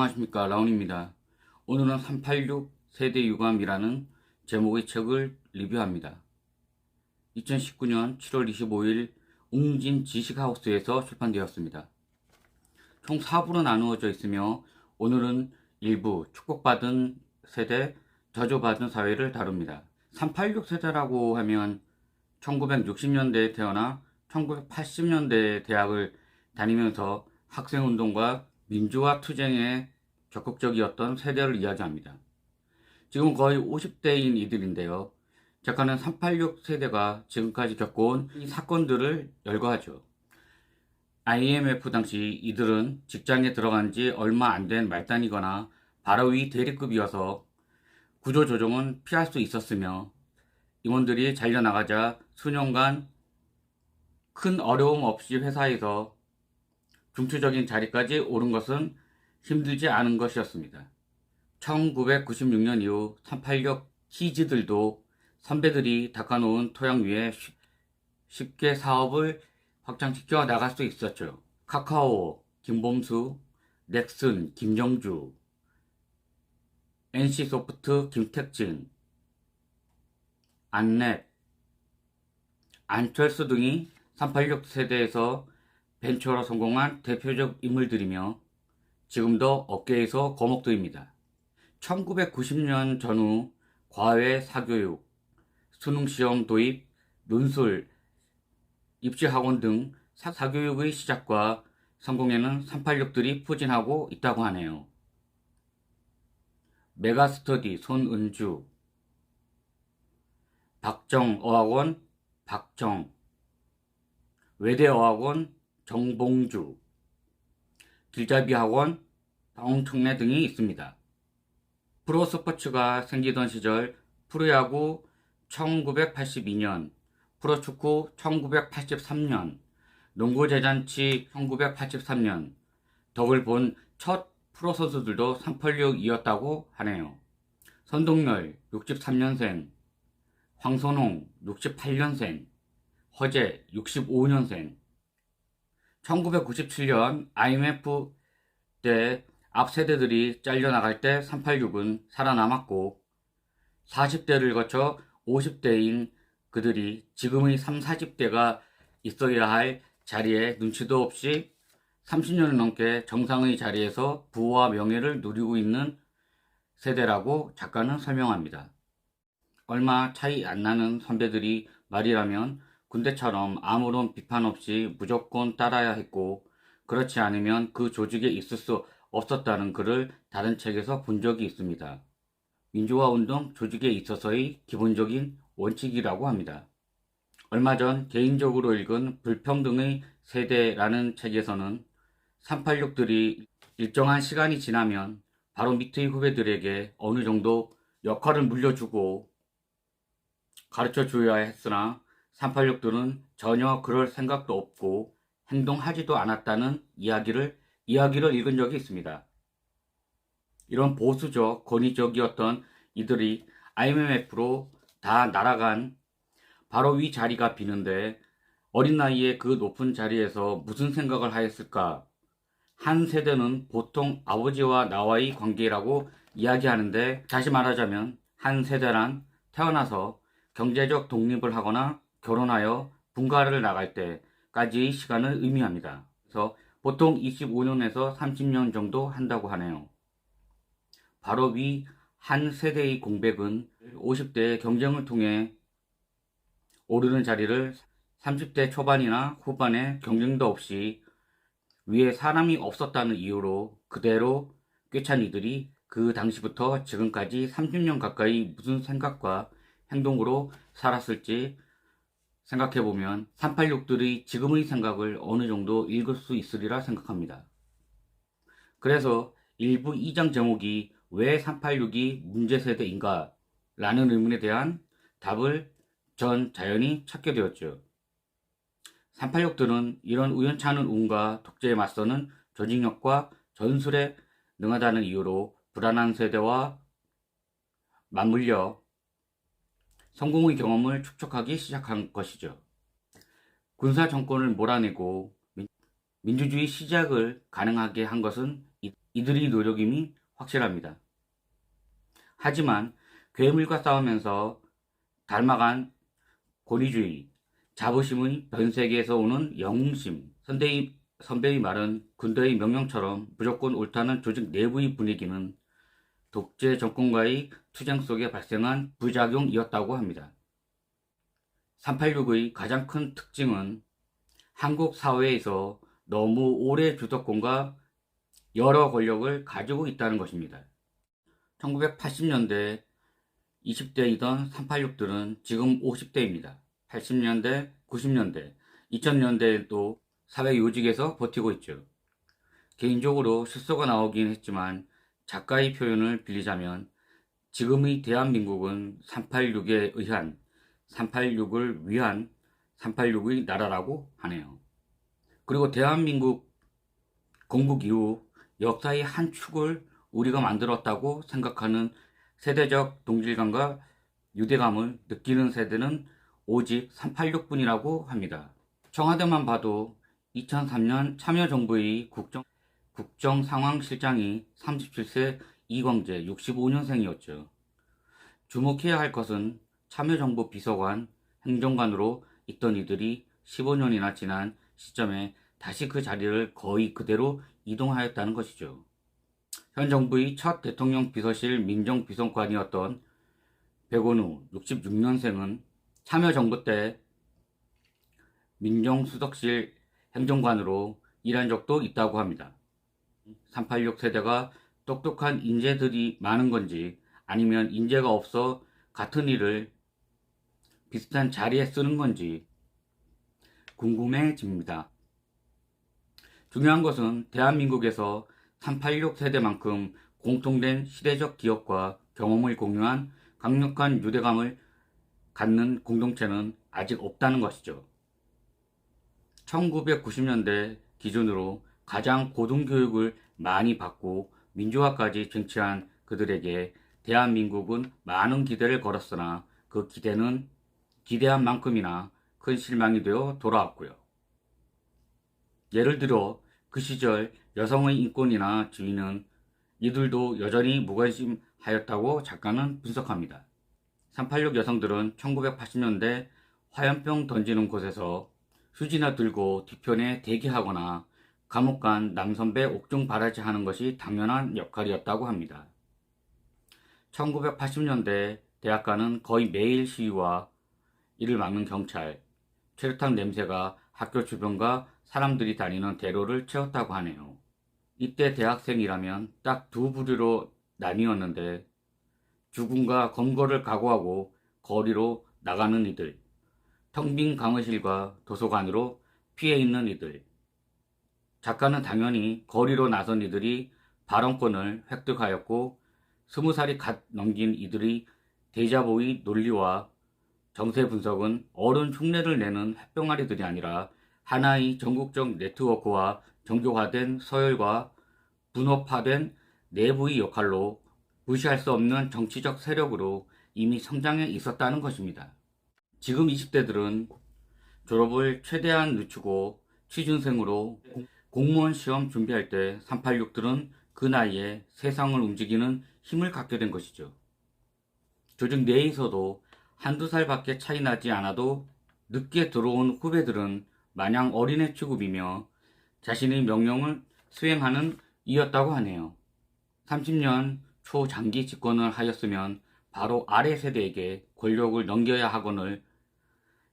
안녕하십니까 라운입니다. 오늘은 386 세대 유감이라는 제목의 책을 리뷰합니다. 2019년 7월 25일 웅진 지식하우스에서 출판되었습니다. 총 4부로 나누어져 있으며 오늘은 일부 축복받은 세대, 저주받은 사회를 다룹니다. 386 세대라고 하면 1960년대에 태어나 1980년대에 대학을 다니면서 학생운동과 민주화 투쟁에 적극적이었던 세대를 이야기합니다. 지금 거의 50대인 이들인데요. 작가는 386 세대가 지금까지 겪어온 이 사건들을 열거하죠. IMF 당시 이들은 직장에 들어간 지 얼마 안 된 말단이거나 바로 위 대리급이어서 구조 조정은 피할 수 있었으며 임원들이 잘려나가자 수년간 큰 어려움 없이 회사에서 중추적인 자리까지 오른 것은 힘들지 않은 것이었습니다. 1996년 이후 386 키즈들도 선배들이 닦아놓은 토양 위에 쉽- 쉽게 사업을 확장시켜 나갈 수 있었죠. 카카오, 김범수, 넥슨, 김정주, NC소프트, 김택진, 안넷, 안철수 등이 386 세대에서 벤처로 성공한 대표적 인물들이며 지금도 업계에서 거목들입니다. 1990년 전후 과외 사교육, 수능시험 도입, 논술, 입시학원 등 사- 사교육의 시작과 성공에는 386들이 포진하고 있다고 하네요. 메가스터디 손은주, 박정어학원 박정, 외대어학원 정봉주, 길잡이학원 방청래 등이 있습니다. 프로스포츠가 생기던 시절 프로야구 1982년, 프로축구 1983년, 농구대잔치 1983년, 덕을 본 첫 프로 선수들도 386이었다고 하네요. 선동열 63년생, 황선홍 68년생, 허재 65년생, 1997년 IMF 때 앞세대들이 잘려나갈 때 386은 살아남았고 40대를 거쳐 50대인 그들이 지금의 3, 40대가 있어야 할 자리에 눈치도 없이 30년을 넘게 정상의 자리에서 부와 명예를 누리고 있는 세대라고 작가는 설명합니다. 얼마 차이 안 나는 선배들이 말이라면 군대처럼 아무런 비판 없이 무조건 따라야 했고 그렇지 않으면 그 조직에 있을 수 없었다는 글을 다른 책에서 본 적이 있습니다. 민주화 운동 조직에 있어서의 기본적인 원칙이라고 합니다. 얼마 전 개인적으로 읽은 불평등의 세대라는 책에서는 386들이 일정한 시간이 지나면 바로 밑의 후배들에게 어느 정도 역할을 물려주고 가르쳐 줘야 했으나 386들은 전혀 그럴 생각도 없고 행동하지도 않았다는 이야기를 이야기를 읽은 적이 있습니다. 이런 보수적 권위적이었던 이들이 IMF로 다 날아간 바로 위 자리가 비는데 어린 나이에 그 높은 자리에서 무슨 생각을 하였을까? 한 세대는 보통 아버지와 나와의 관계라고 이야기하는데 다시 말하자면 한 세대란 태어나서 경제적 독립을 하거나 결혼하여 분가를 나갈 때까지의 시간을 의미합니다. 그래서 보통 25년에서 30년 정도 한다고 하네요. 바로 위 한 세대의 공백은 50대의 경쟁을 통해 오르는 자리를 30대 초반이나 후반에 경쟁도 없이 위에 사람이 없었다는 이유로 그대로 꿰찬 이들이 그 당시부터 지금까지 30년 가까이 무슨 생각과 행동으로 살았을지 생각해보면 386들의 지금의 생각을 어느 정도 읽을 수 있으리라 생각합니다. 그래서 일부 2장 제목이 왜 386이 문제세대인가? 라는 의문에 대한 답을 전 자연히 찾게 되었죠. 386들은 이런 우연찮은 운과 독재에 맞서는 조직력과 전술에 능하다는 이유로 불안한 세대와 맞물려 성공의 경험을 축적하기 시작한 것이죠. 군사 정권을 몰아내고 민- 민주주의 시작을 가능하게 한 것은 이- 이들의 노력임이 확실합니다. 하지만 괴물과 싸우면서 닮아간 권위주의, 자부심의 변세계에서 오는 영웅심, 선대의, 선배의 말은 군대의 명령처럼 무조건 옳다는 조직 내부의 분위기는 독재 정권과의 투쟁 속에 발생한 부작용이었다고 합니다. 386의 가장 큰 특징은 한국 사회에서 너무 오래 주도권과 여러 권력을 가지고 있다는 것입니다. 1980년대 20대이던 386들은 지금 50대입니다. 80년대, 90년대, 2000년대에도 사회 요직에서 버티고 있죠. 개인적으로 실소가 나오긴 했지만 작가의 표현을 빌리자면 지금의 대한민국은 386에 의한 386을 위한 386의 나라라고 하네요. 그리고 대한민국 건국 이후 역사의 한 축을 우리가 만들었다고 생각하는 세대적 동질감과 유대감을 느끼는 세대는 오직 386분이라고 합니다. 청와대만 봐도 2003년 참여정부의 국정, 국정상황실장이 37세 이광재 65년생이었죠. 주목해야 할 것은 참여정부 비서관, 행정관으로 있던 이들이 15년이나 지난 시점에 다시 그 자리를 거의 그대로 이동하였다는 것이죠. 현 정부의 첫 대통령 비서실 민정비서관이었던 백원우 66년생은 참여정부 때 민정수석실 행정관으로 일한 적도 있다고 합니다. 386 세대가 똑똑한 인재들이 많은 건지 아니면 인재가 없어 같은 일을 비슷한 자리에 쓰는 건지 궁금해집니다. 중요한 것은 대한민국에서 386 세대만큼 공통된 시대적 기억과 경험을 공유한 강력한 유대감을 갖는 공동체는 아직 없다는 것이죠. 1990년대 기준으로 가장 고등교육을 많이 받고 민주화까지 쟁취한 그들에게 대한민국은 많은 기대를 걸었으나 그 기대는 기대한 만큼이나 큰 실망이 되어 돌아왔고요. 예를 들어 그 시절 여성의 인권이나 지위는 이들도 여전히 무관심하였다고 작가는 분석합니다. 386 여성들은 1980년대 화염병 던지는 곳에서 휴지나 들고 뒤편에 대기하거나 감옥 간 남선배 옥중 바라지 하는 것이 당연한 역할이었다고 합니다. 1980년대 대학가는 거의 매일 시위와 이를 막는 경찰, 최루탄 냄새가 학교 주변과 사람들이 다니는 대로를 채웠다고 하네요. 이때 대학생이라면 딱 두 부류로 나뉘었는데 죽음과 검거를 각오하고 거리로 나가는 이들, 텅 빈 강의실과 도서관으로 피해 있는 이들. 작가는 당연히 거리로 나선 이들이 발언권을 획득하였고 스무 살이 갓 넘긴 이들의 데자보의 논리와 정세 분석은 어른 흉내를 내는 햇병아리들이 아니라 하나의 전국적 네트워크와 정교화된 서열과 분업화된 내부의 역할로 무시할 수 없는 정치적 세력으로 이미 성장해 있었다는 것입니다. 지금 20대들은 졸업을 최대한 늦추고 취준생으로 공무원 시험 준비할 때 386들은 그 나이에 세상을 움직이는 힘을 갖게 된 것이죠. 조직 내에서도 한두 살밖에 차이 나지 않아도 늦게 들어온 후배들은 마냥 어린애 취급이며 자신의 명령을 수행하는 이였다고 하네요. 30년 초장기 집권을 하였으면 바로 아래 세대에게 권력을 넘겨야 하거늘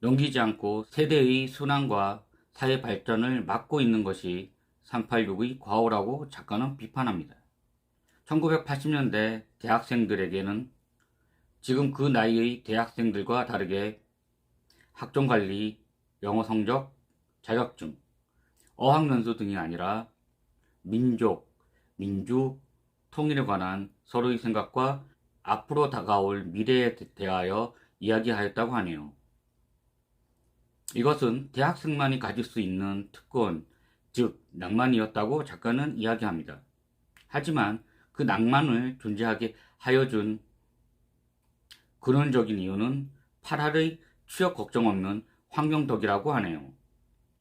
넘기지 않고 세대의 순환과 사회 발전을 막고 있는 것이 386의 과오라고 작가는 비판합니다. 1980년대 대학생들에게는 지금 그 나이의 대학생들과 다르게 학종 관리, 영어 성적, 자격증, 어학연수 등이 아니라 민족, 민주, 통일에 관한 서로의 생각과 앞으로 다가올 미래에 대하여 이야기하였다고 하네요. 이것은 대학생만이 가질 수 있는 특권, 즉 낭만이었다고 작가는 이야기합니다. 하지만 그 낭만을 존재하게 하여준 근원적인 이유는 8할의 취업 걱정 없는 환경 덕이라고 하네요.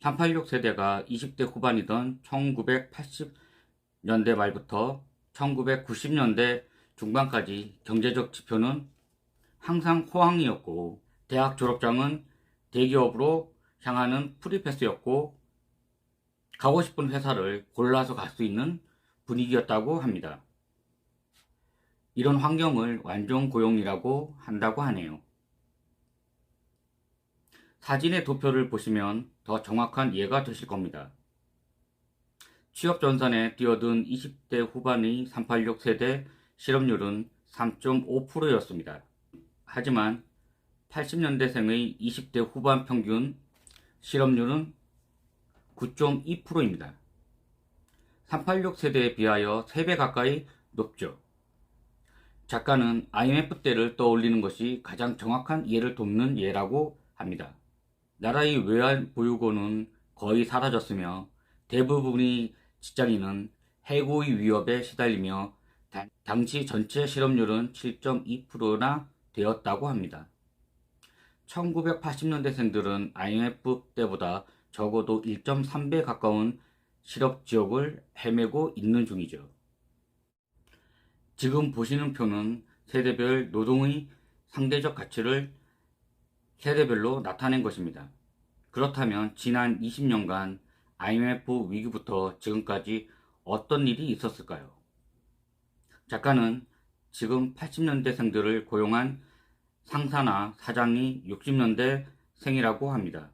386 세대가 20대 후반이던 1980년대 말부터 1990년대 중반까지 경제적 지표는 항상 호황이었고 대학 졸업장은 대기업으로 향하는 프리패스였고 가고 싶은 회사를 골라서 갈 수 있는 분위기였다고 합니다. 이런 환경을 완전 고용이라고 한다고 하네요. 사진의 도표를 보시면 더 정확한 이해가 되실 겁니다. 취업 전선에 뛰어든 20대 후반의 386 세대 실업률은 3.5%였습니다. 하지만 80년대생의 20대 후반 평균 실업률은 9.2%입니다. 386 세대에 비하여 3배 가까이 높죠. 작가는 IMF 때를 떠올리는 것이 가장 정확한 이해를 돕는 예라고 합니다. 나라의 외환 보유고는 거의 사라졌으며 대부분의 직장인은 해고의 위협에 시달리며 당- 당시 전체 실업률은 7.2%나 되었다고 합니다. 1980년대생들은 IMF 때보다 적어도 1.3배 가까운 실업 지역을 헤매고 있는 중이죠. 지금 보시는 표는 세대별 노동의 상대적 가치를 세대별로 나타낸 것입니다. 그렇다면 지난 20년간 IMF 위기부터 지금까지 어떤 일이 있었을까요? 작가는 지금 80년대생들을 고용한 상사나 사장이 60년대 생이라고 합니다.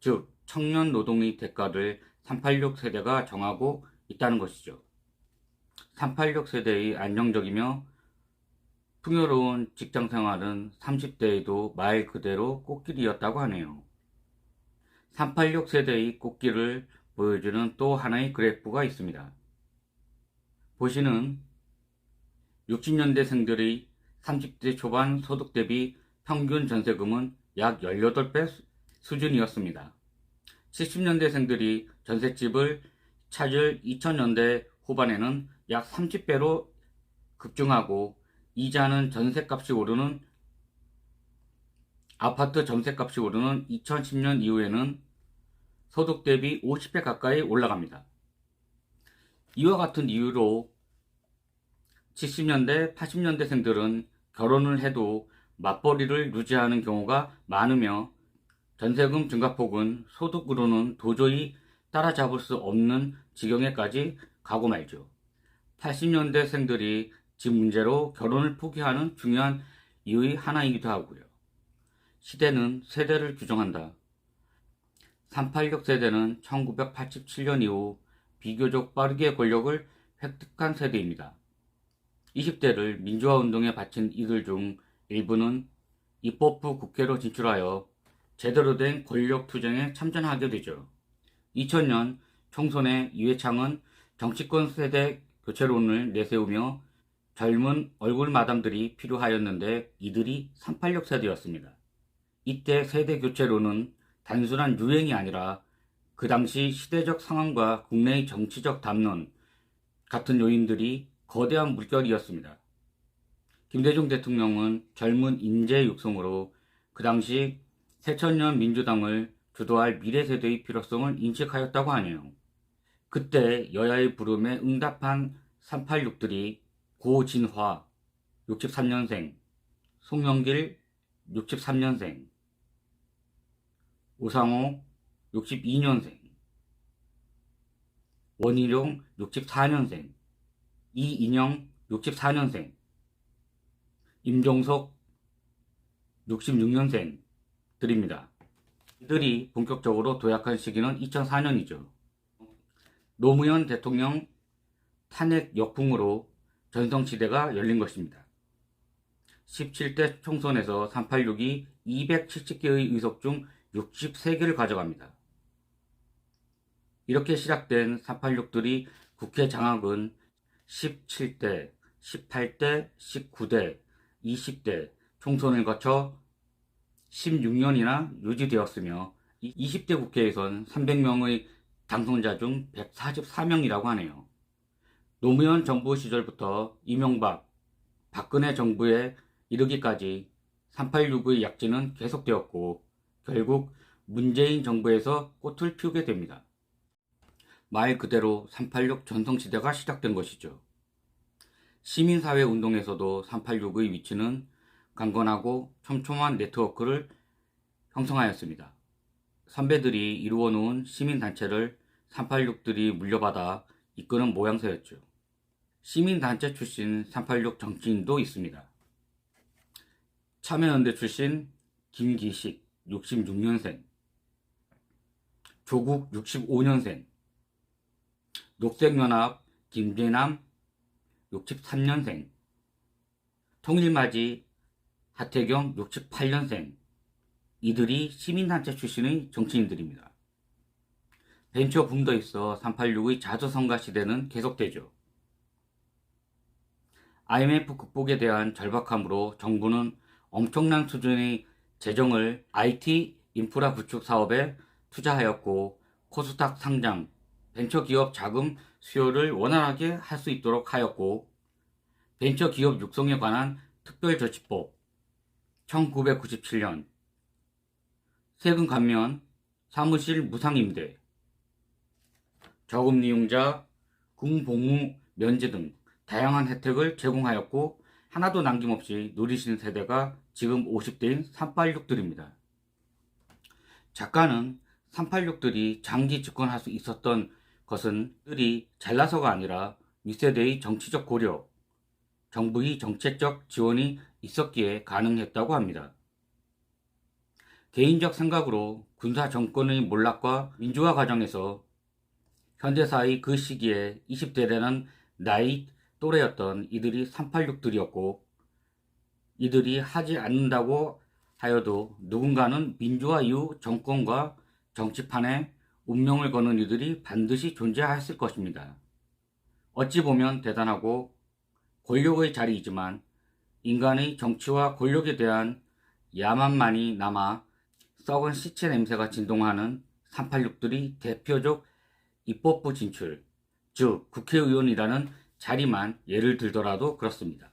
즉, 청년 노동의 대가를 386 세대가 정하고 있다는 것이죠. 386 세대의 안정적이며 풍요로운 직장 생활은 30대에도 말 그대로 꽃길이었다고 하네요. 386 세대의 꽃길을 보여주는 또 하나의 그래프가 있습니다. 보시는 60년대생들의 30대 초반 소득 대비 평균 전세금은 약 18배 수준이었습니다. 70년대생들이 전셋집을 찾을 2000년대 후반에는 약 30배로 급증하고 이자는 전셋값이 오르는 아파트 전셋값이 오르는 2010년 이후에는 소득 대비 50배 가까이 올라갑니다. 이와 같은 이유로 70년대, 80년대생들은 결혼을 해도 맞벌이를 유지하는 경우가 많으며 전세금 증가폭은 소득으로는 도저히 따라잡을 수 없는 지경에까지 가고 말죠. 80년대 생들이 집 문제로 결혼을 포기하는 중요한 이유의 하나이기도 하고요. 시대는 세대를 규정한다. 386 세대는 1987년 이후 비교적 빠르게 권력을 획득한 세대입니다. 20대를 민주화 운동에 바친 이들 중 일부는 입법부 국회로 진출하여 제대로 된 권력 투쟁에 참전하게 되죠. 2000년 총선에 이회창은 정치권 세대 교체론을 내세우며 젊은 얼굴 마담들이 필요하였는데 이들이 386 세대였습니다. 이때 세대 교체론은 단순한 유행이 아니라 그 당시 시대적 상황과 국내의 정치적 담론 같은 요인들이 거대한 물결이었습니다. 김대중 대통령은 젊은 인재 육성으로 그 당시 새천년 민주당을 주도할 미래 세대의 필요성을 인식하였다고 하네요. 그때 여야의 부름에 응답한 386들이 고진화 63년생, 송영길 63년생, 우상호 62년생, 원희룡 64년생, 이인영 64년생, 임종석 66년생들입니다. 이들이 본격적으로 도약한 시기는 2004년이죠. 노무현 대통령 탄핵 역풍으로 전성시대가 열린 것입니다. 17대 총선에서 386이 270개의 의석 중 63개를 가져갑니다. 이렇게 시작된 386들이 국회 장악은 17대, 18대, 19대, 20대 총선을 거쳐 16년이나 유지되었으며 20대 국회에선 300명의 당선자 중 144명이라고 하네요. 노무현 정부 시절부터 이명박, 박근혜 정부에 이르기까지 386의 약진은 계속되었고 결국 문재인 정부에서 꽃을 피우게 됩니다. 말 그대로 386 전성시대가 시작된 것이죠. 시민사회 운동에서도 386의 위치는 강건하고 촘촘한 네트워크를 형성하였습니다. 선배들이 이루어 놓은 시민단체를 386들이 물려받아 이끄는 모양새였죠. 시민단체 출신 386 정치인도 있습니다. 참여연대 출신 김기식 66년생, 조국 65년생, 녹색연합 김대남 63년생, 통일맞이 하태경 68년생, 이들이 시민단체 출신의 정치인들입니다. 벤처 붐도 있어 386의 자주성가 시대는 계속되죠. IMF 극복에 대한 절박함으로 정부는 엄청난 수준의 재정을 IT 인프라 구축 사업에 투자하였고 코스닥 상장, 벤처기업 자금 수요를 원활하게 할 수 있도록 하였고 벤처기업 육성에 관한 특별조치법 1997년 세금 감면, 사무실 무상임대, 저금리용자, 군복무 면제 등 다양한 혜택을 제공하였고 하나도 남김없이 누리신 세대가 지금 50대인 386들입니다. 작가는 386들이 장기 집권할 수 있었던 것은 들이 잘나서가 아니라 윗세대의 정치적 고려, 정부의 정책적 지원이 있었기에 가능했다고 합니다. 개인적 생각으로 군사 정권의 몰락과 민주화 과정에서 현대사의 그 시기에 20대라는 나이 또래였던 이들이 386들이었고 이들이 하지 않는다고 하여도 누군가는 민주화 이후 정권과 정치판에 운명을 거는 이들이 반드시 존재했을 것입니다. 어찌 보면 대단하고 권력의 자리이지만 인간의 정치와 권력에 대한 야만만이 남아 썩은 시체 냄새가 진동하는 386들이 대표적 입법부 진출, 즉 국회의원이라는 자리만 예를 들더라도 그렇습니다.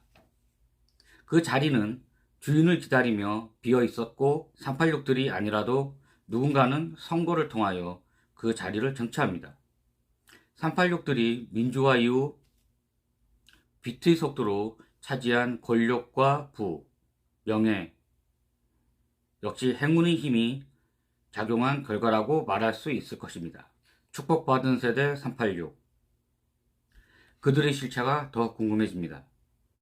그 자리는 주인을 기다리며 비어 있었고 386들이 아니라도 누군가는 선거를 통하여 그 자리를 정치합니다. 386들이 민주화 이후 빛의 속도로 차지한 권력과 부, 명예, 역시 행운의 힘이 작용한 결과라고 말할 수 있을 것입니다. 축복받은 세대 386. 그들의 실체가 더 궁금해집니다.